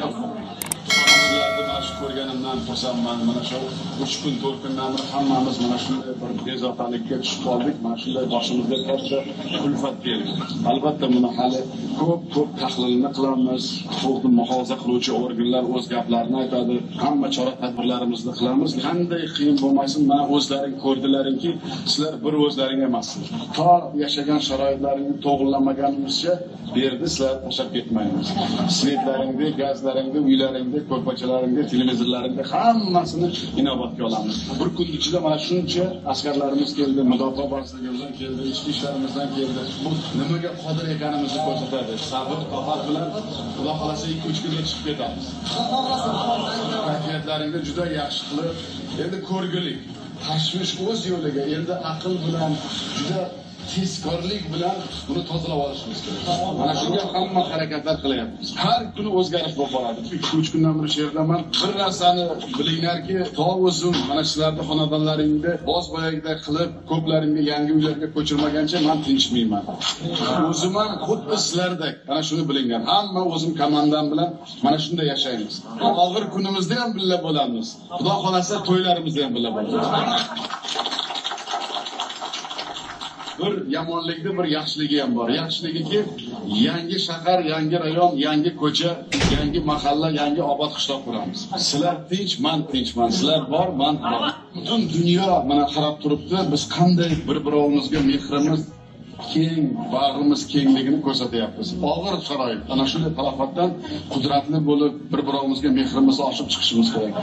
No. Xursandman mana shu uch kun to'rt kundan beri hammamiz mana shunday bir bezovtalikka tushib qoldik. Mana shunday boshimizga katta kulfat keldi albatta buni hali ko'p ko'p tahlilni qilamiz. Huquqni muhofaza qiluvchi organlar o'z gaplarini aytadi. Hamma chora tadbirlarimizni qilamiz. Qanday qiyin bo'lmasin mana o'zlaring ko'rdilaringki sizlar bir o'zlaring emassizlar to yashagan sharoitlaringni to'g'irlamaganimizcha bu yerda sizlar tashlab ketmaymiz. Svetlaringni gazlaringni uylaringni ko'rpachalaringni televizorlaringni hammasini inobatga olamiz. Bir kun ichida mana shuncha askarlarimiz keldi mudofaa vazirligimizdan keldi ichki ishlarimizdan keldi. Bu nimaga qodir ekanimizni ko'rsatadi. Sabr toqat bilan xudo xohlasa ikki uch kunda chiqib ketamiz. Kayfiyatlaringni juda yaxshi qilib endi ko'rgulik tashvish o'z yo'liga endi aql bilan juda tezkorlik bilan buni tozalab olishimiz kerak. Mana shunga hamma harakatlar qilyapmiz. Har kuni o'zgarish bo'lib boradi. Ikki uch kundan beri shu yerdaman bir narsani bilinglarki to o'zim mana sizlarni xonadonlaringni boz boyagiday qilib ko'plaringni yangi uylarga ko'chirmagancha man tinchmayman o'zim ham xuddi sizlardek mana shuni bilinglar. Hamma o'zim komandam bilan mana shunday yashaymiz. Og'ir kunimizda ham birga bo'lamiz. Xudo xohlasa to'ylarimizda ham birga bo'lamiz bir yomonlikni bir yaxshiligi ham bor. Yaxshiligiki yangi shahar yangi rayon yangi ko'cha yangi mahalla yangi obod qishloq quramiz. Sizlar tinch man tinchman. Sizlar bor man bor. Butun dunyo mana qarab turibdi. Biz qanday bir birovimizga mehrimiz keng bag'rimiz kengligini ko'rsatyapmiz. Og'ir sharoit. Ana shunday talofatdan qudratli bo'lib bir birovimizga mehrimizni oshib chiqishimiz kerak